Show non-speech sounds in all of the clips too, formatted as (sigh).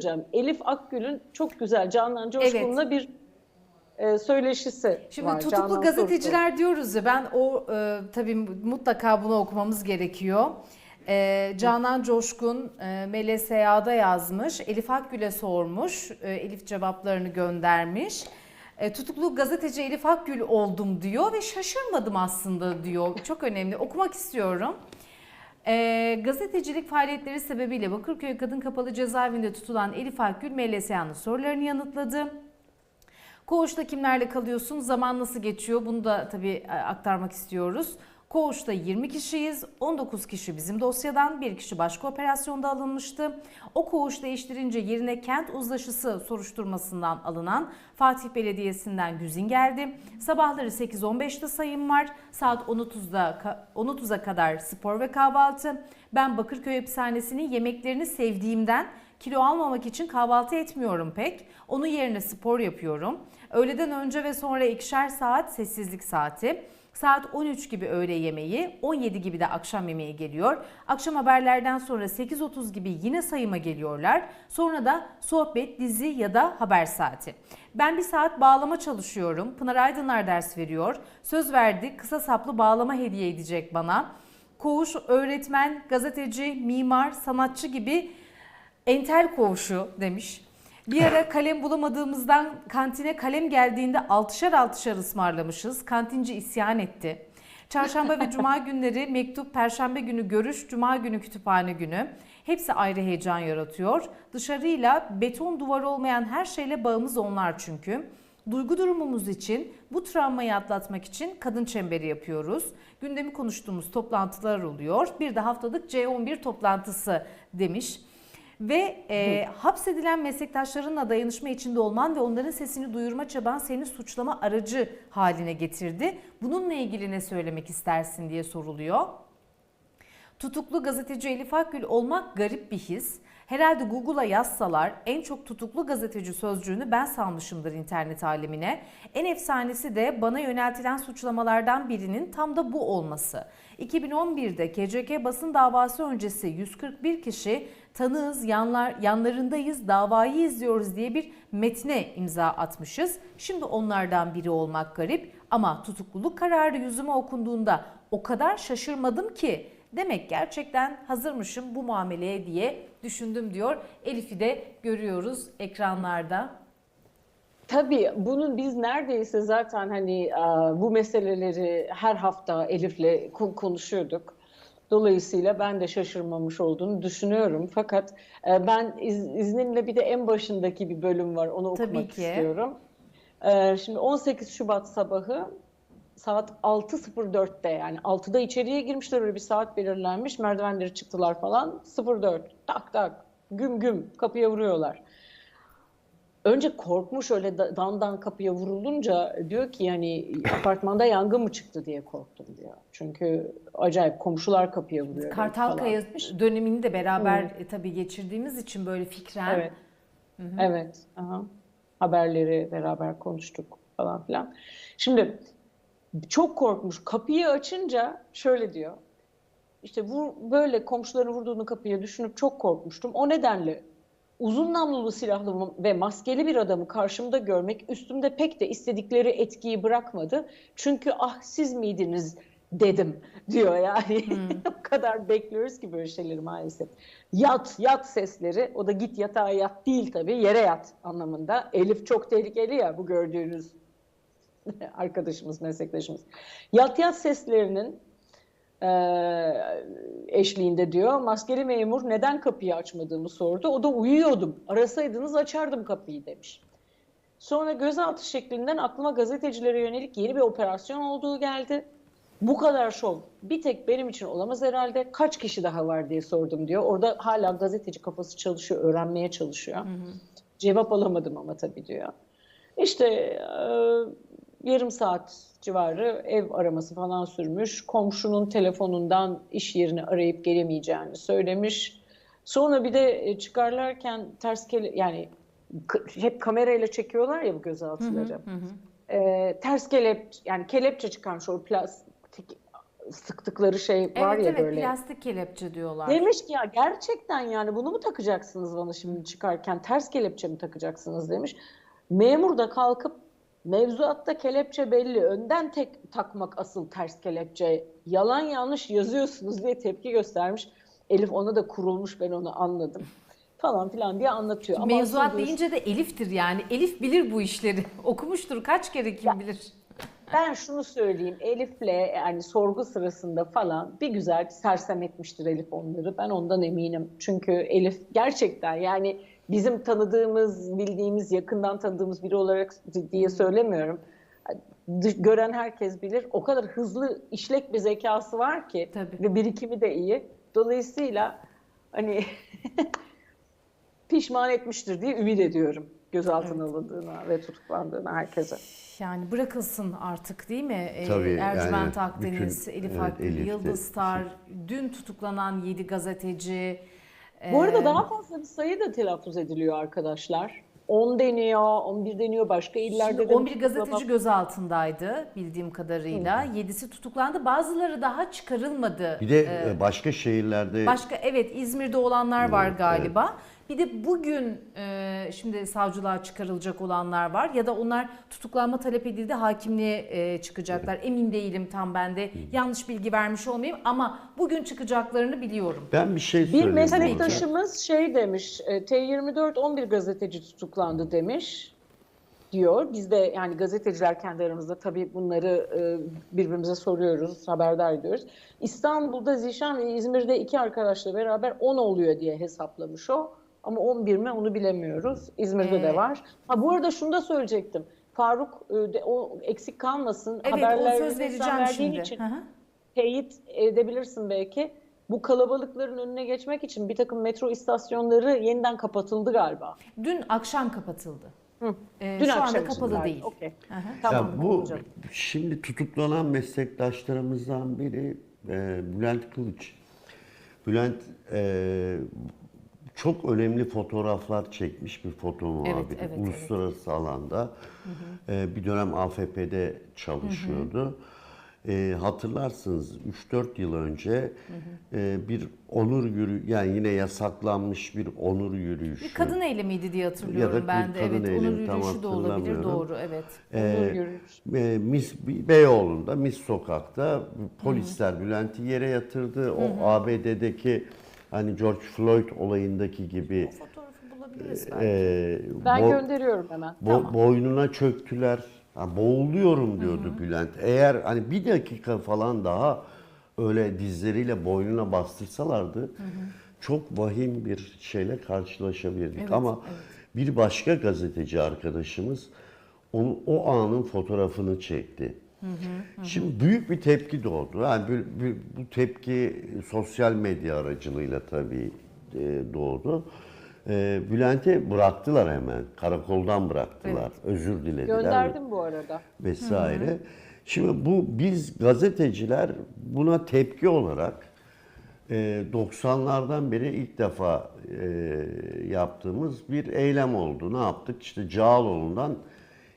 söyleyeceğim. Elif Akgül'ün çok güzel Canan Coşkun'la bir e, söyleşisi Şimdi var. tutuklu Canan gazeteciler diyoruz ya ben o e, tabii mutlaka bunu okumamız gerekiyor. E, Canan Coşkun e, MLSA'da yazmış. Elif Akgül'e sormuş. E, Elif cevaplarını göndermiş. E, tutuklu gazeteci Elif Akgül oldum diyor ve şaşırmadım aslında diyor. Çok önemli. Okumak istiyorum. E, gazetecilik faaliyetleri sebebiyle Bakırköy Kadın Kapalı Cezaevinde tutulan Elif Akgül MLSA'nın sorularını yanıtladı. Koğuşta kimlerle kalıyorsun? Zaman nasıl geçiyor? Bunu da tabii e, aktarmak istiyoruz. Koğuşta 20 kişiyiz. 19 kişi bizim dosyadan, bir kişi başka operasyonda alınmıştı. O koğuş değiştirince yerine kent uzlaşısı soruşturmasından alınan Fatih Belediyesi'nden Güzin geldi. Sabahları 8-15'te sayım var. Saat 10.30'da 10.30'a kadar spor ve kahvaltı. Ben Bakırköy hapishanesinin yemeklerini sevdiğimden kilo almamak için kahvaltı etmiyorum pek. Onun yerine spor yapıyorum. Öğleden önce ve sonra ikişer saat sessizlik saati. Saat 13 gibi öğle yemeği, 17 gibi de akşam yemeği geliyor. Akşam haberlerden sonra 8.30 gibi yine sayıma geliyorlar. Sonra da sohbet, dizi ya da haber saati. Ben bir saat bağlama çalışıyorum. Pınar Aydınlar ders veriyor. Söz verdi kısa saplı bağlama hediye edecek bana. Koğuş, öğretmen, gazeteci, mimar, sanatçı gibi entel koğuşu demiş. Bir ara kalem bulamadığımızdan kantine kalem geldiğinde altışar altışar ısmarlamışız. Kantinci isyan etti. Çarşamba ve cuma (laughs) günleri mektup, perşembe günü görüş, cuma günü kütüphane günü. Hepsi ayrı heyecan yaratıyor. Dışarıyla beton duvar olmayan her şeyle bağımız onlar çünkü. Duygu durumumuz için bu travmayı atlatmak için kadın çemberi yapıyoruz. Gündemi konuştuğumuz toplantılar oluyor. Bir de haftalık C11 toplantısı demiş. Ve e, hapsedilen meslektaşlarınla dayanışma içinde olman ve onların sesini duyurma çaban seni suçlama aracı haline getirdi. Bununla ilgili ne söylemek istersin diye soruluyor. Tutuklu gazeteci Elif Akgül olmak garip bir his. Herhalde Google'a yazsalar en çok tutuklu gazeteci sözcüğünü ben salmışımdır internet alemine. En efsanesi de bana yöneltilen suçlamalardan birinin tam da bu olması. 2011'de KCK basın davası öncesi 141 kişi tanığız, yanlar, yanlarındayız, davayı izliyoruz diye bir metne imza atmışız. Şimdi onlardan biri olmak garip ama tutukluluk kararı yüzüme okunduğunda o kadar şaşırmadım ki demek gerçekten hazırmışım bu muameleye diye düşündüm diyor. Elif'i de görüyoruz ekranlarda. Tabii bunun biz neredeyse zaten hani bu meseleleri her hafta Elif'le ko- konuşuyorduk. Dolayısıyla ben de şaşırmamış olduğunu düşünüyorum. Fakat e, ben iz- izninle bir de en başındaki bir bölüm var. Onu Tabii okumak ki. istiyorum. E, Şimdi 18 Şubat sabahı saat 6.04'te yani 6'da içeriye girmişler öyle bir saat belirlenmiş. Merdivenleri çıktılar falan. 04 tak tak güm güm kapıya vuruyorlar. Önce korkmuş öyle da- dandan kapıya vurulunca diyor ki yani apartmanda yangın mı çıktı diye korktum diyor. Çünkü acayip komşular kapıya vuruyor. Kartalkaya dönemini de beraber e, tabii geçirdiğimiz için böyle fikren. Evet. Evet. Aha. Haberleri beraber konuştuk falan filan. Şimdi çok korkmuş. Kapıyı açınca şöyle diyor. İşte vur, böyle komşuların vurduğunu kapıya düşünüp çok korkmuştum. O nedenle uzun namlulu silahlı ve maskeli bir adamı karşımda görmek üstümde pek de istedikleri etkiyi bırakmadı. Çünkü ah siz miydiniz dedim diyor yani. (laughs) o kadar bekliyoruz ki böyle şeyleri maalesef. Yat, yat sesleri. O da git yatağa yat değil tabii, yere yat anlamında. Elif çok tehlikeli ya bu gördüğünüz (laughs) arkadaşımız, meslektaşımız. Yat yat seslerinin e, eşliğinde diyor. Maskeli memur neden kapıyı açmadığımı sordu. O da uyuyordum. Arasaydınız açardım kapıyı demiş. Sonra gözaltı şeklinden aklıma gazetecilere yönelik yeni bir operasyon olduğu geldi. Bu kadar şov bir tek benim için olamaz herhalde. Kaç kişi daha var diye sordum diyor. Orada hala gazeteci kafası çalışıyor, öğrenmeye çalışıyor. Cevap alamadım ama tabii diyor. İşte e, yarım saat civarı ev araması falan sürmüş. Komşunun telefonundan iş yerini arayıp gelemeyeceğini söylemiş. Sonra bir de e, çıkarlarken ters kele yani hep kamerayla çekiyorlar ya bu gözaltıları. E, ters kelepçe yani kelepçe çıkarmış o plastik sıktıkları şey var Evet ya evet böyle. plastik kelepçe diyorlar. Demiş ki ya gerçekten yani bunu mu takacaksınız bana şimdi çıkarken ters kelepçe mi takacaksınız demiş. Memur da kalkıp mevzuatta kelepçe belli önden tek takmak asıl ters kelepçe yalan yanlış yazıyorsunuz diye tepki göstermiş. Elif ona da kurulmuş ben onu anladım falan filan diye anlatıyor. Ama Mevzuat görüş- deyince de Elif'tir yani. Elif bilir bu işleri. (laughs) Okumuştur kaç kere kim bilir. Ben şunu söyleyeyim Elif'le yani sorgu sırasında falan bir güzel sersem etmiştir Elif onları. Ben ondan eminim. Çünkü Elif gerçekten yani bizim tanıdığımız, bildiğimiz, yakından tanıdığımız biri olarak diye söylemiyorum. Gören herkes bilir. O kadar hızlı işlek bir zekası var ki Tabii. ve birikimi de iyi. Dolayısıyla hani (laughs) pişman etmiştir diye ümit ediyorum gözaltına alındığına ve tutuklandığına herkese. Yani bırakılsın artık değil mi? Ee, Tabii, Ercüment yani Akdeniz, bütün- Elif evet, Akgül, Elif Yıldız Star, dün tutuklanan 7 gazeteci. Bu Ee, arada daha fazla bir sayı da telaffuz ediliyor arkadaşlar. 10 deniyor, 11 deniyor, başka illerde Şimdi de 11 gazeteci tutuklama- gözaltındaydı bildiğim kadarıyla. 7'si tutuklandı. Bazıları daha çıkarılmadı. Bir de Ee, e, başka şehirlerde Başka evet İzmir'de olanlar var Evet, galiba. Bir de bugün e, şimdi savcılığa çıkarılacak olanlar var ya da onlar tutuklanma talep edildi hakimliğe e, çıkacaklar. Emin değilim tam ben de yanlış bilgi vermiş olmayayım ama bugün çıkacaklarını biliyorum. ben bir şey Bir söyleyeyim. meslektaşımız şey demiş, e, T24 11 gazeteci tutuklandı demiş diyor. Biz de yani gazeteciler kendi aramızda tabii bunları e, birbirimize soruyoruz, haberdar ediyoruz. İstanbul'da Zişan ve İzmir'de iki arkadaşla beraber 10 oluyor diye hesaplamış o. Ama 11 mi onu bilemiyoruz. İzmir'de Ee, de var. Ha bu arada şunu da söyleyecektim. Faruk e, de, o eksik kalmasın. Evet o Haberleri söz vereceğim şimdi. için Hı hı. teyit edebilirsin belki. Bu kalabalıkların önüne geçmek için bir takım metro istasyonları yeniden kapatıldı galiba. Dün akşam kapatıldı. Hı. Ee, Dün şu akşam anda kapalı değil. Hı. Tamam. Ya bu olacak. şimdi tutuklanan meslektaşlarımızdan biri e, Bülent Kılıç. Bülent e, çok önemli fotoğraflar çekmiş bir foto muhabiri. evet, Uluslararası alanda. E, bir dönem AFP'de çalışıyordu. E, hatırlarsınız 3-4 yıl önce e, bir onur yürü yani yine yasaklanmış bir onur yürüyüşü. Bir kadın eylemiydi diye hatırlıyorum Ya da ben bir de. kadın Evet, eylemi, onur tam yürüyüşü de olabilir doğru evet. Onur yürüyüş. E, Mis, Beyoğlu'nda, Mis Sokak'ta polisler Bülent'i yere yatırdı. O ABD'deki hani George Floyd olayındaki gibi Fotoğrafı bulabiliriz belki. e, Ben bo- gönderiyorum hemen. bo- boynuna çöktüler. Ha, boğuluyorum diyordu Bülent. Eğer hani bir dakika falan daha öyle dizleriyle boynuna bastırsalardı çok vahim bir şeyle karşılaşabilirdik. Evet, Ama bir başka gazeteci arkadaşımız onu, o anın fotoğrafını çekti. Şimdi büyük bir tepki doğdu. Yani bu, bu- tepki sosyal medya aracılığıyla tabii e, doğdu. E, Bülent'i bıraktılar hemen. Karakoldan bıraktılar. Özür dilediler Gönderdim bu arada. vesaire. Şimdi bu biz gazeteciler buna tepki olarak e, 90'lardan beri ilk defa e, yaptığımız bir eylem oldu. Ne yaptık? İşte Cağaloğlu'ndan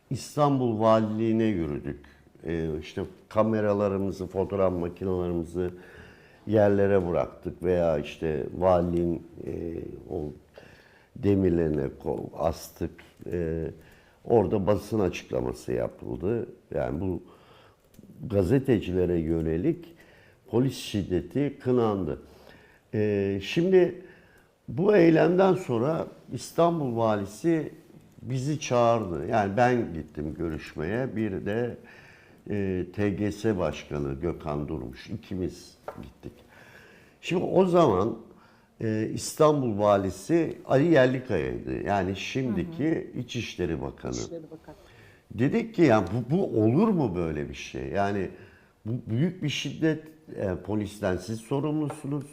İstanbul Valiliğine yürüdük. E, işte kameralarımızı, fotoğraf makinelerimizi yerlere bıraktık veya işte valiliğin e, o demirlerine astık. E, orada basın açıklaması yapıldı. Yani bu gazetecilere yönelik polis şiddeti kınandı. E, şimdi bu eylemden sonra İstanbul valisi bizi çağırdı. Yani ben gittim görüşmeye. Bir de e, TGS Başkanı Gökhan Durmuş. ikimiz gittik. Şimdi o zaman e, İstanbul Valisi Ali Yerlikaya'ydı. Yani şimdiki İçişleri Bakanı. İşleri bakın. Dedik ki ya bu, bu olur mu böyle bir şey? Yani bu büyük bir şiddet e, polisten siz sorumlusunuz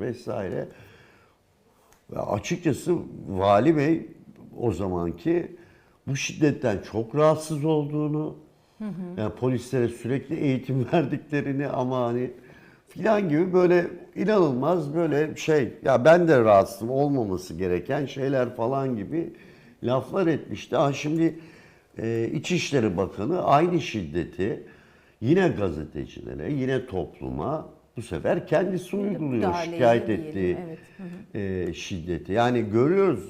vesaire. Ve açıkçası Vali Bey o zamanki bu şiddetten çok rahatsız olduğunu, yani polislere sürekli eğitim (laughs) verdiklerini ama hani filan gibi böyle inanılmaz böyle şey ya ben de rahatsızım olmaması gereken şeyler falan gibi laflar etmişti. Ha şimdi e, İçişleri Bakanı aynı şiddeti yine gazetecilere, yine topluma bu sefer kendisi uyguluyor müdahaleyle şikayet ettiği evet. e, şiddeti. Yani görüyoruz